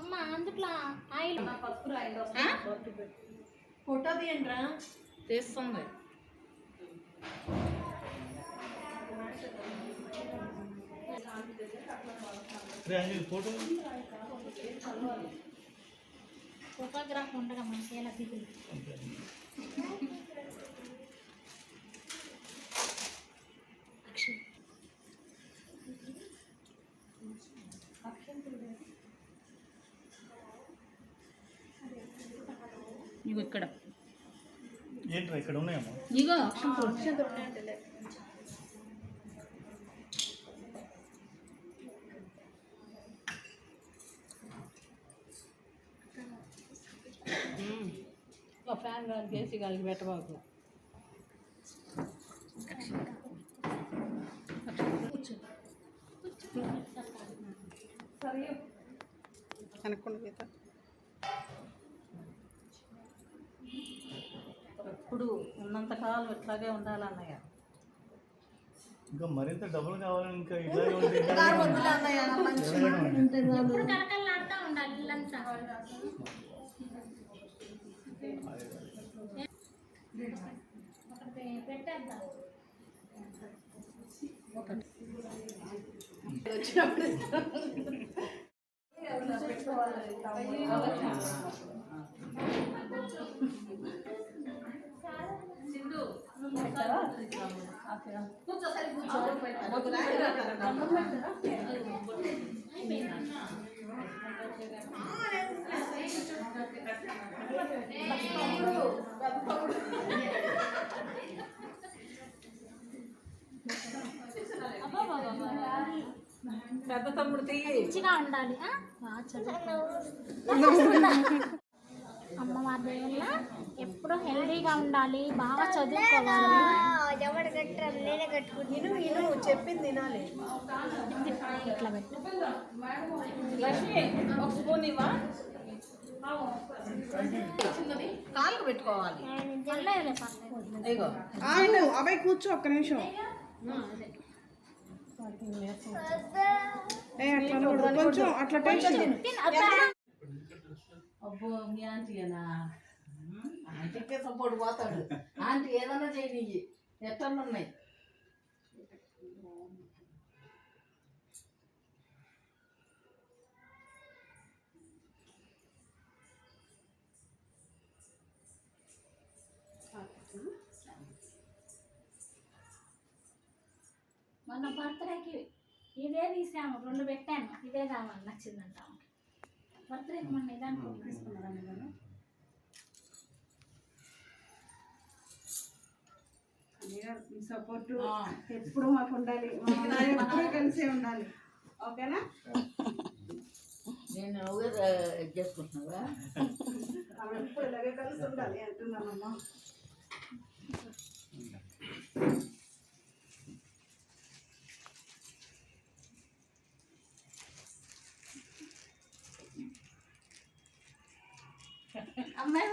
అమ్మ అందుట్లో oil. Photo తీయండిరా తీస్తుంది. ఫోటో. ఫోటోగ్రాఫ్ ఉండగా మనకి ఎలా ఇగో ఇక్కడ. ఏంట్రా ఇక్కడ ఉన్నాయమ్మా? ఇగో ఫ్యాన్ గాలికి ఏసీ గాలికి పెట్టబాకు. ఎప్పుడు ఉన్నంతకాలం ఇట్లాగే ఉండాలన్నయ్య. ఇంకా మరింత డబ్బులు కావాలని ఇంకా ఇలాగే ఉంటే కలకల్లాడుతూ ఉండాలి. ఇల్లంతా ఒకటి పెట్టేద్దాం. పెద్ద తమ్ముడు తీయి. మంచిగా ఉండాలి. అమ్మవారి దేవుళ్ళ ఎప్పుడు హెల్దీగా ఉండాలి బాగా చదువుకోవాలి. చెప్పింది తినాలి. ఇట్లా పెట్టు. కాళ్ళకు పెట్టుకోవాలి. అబ్బాయి కూర్చో ఒక్క నిమిషం. అట్లా. కొంచెం అట్లా తిను, అబ్బో మీ ఆంటీ ఆంటీకే సపోర్ట్ పోతాడు ఆంటీ ఏదన్నా చేయని ఎట్లా ఉన్నాయి. మొన్న బర్త్డేకి ఇదే తీసాము రెండు పెట్టాను. ఇదే కావాలి నచ్చిందంట. బర్త్డేకి మొన్న ఇదానికి తీసుకున్నారా మీరు మీ సపోర్ట్ ఎప్పుడు మాకు ఉండాలి. ఎప్పుడూ కలిసే ఉండాలి. ఓకేనా? నేను చేసుకుంటున్నావా? ఆమె ఎప్పుడు ఇలాగే కలిసి ఉండాలి అంటున్నానమ్మా. అమ్మాయి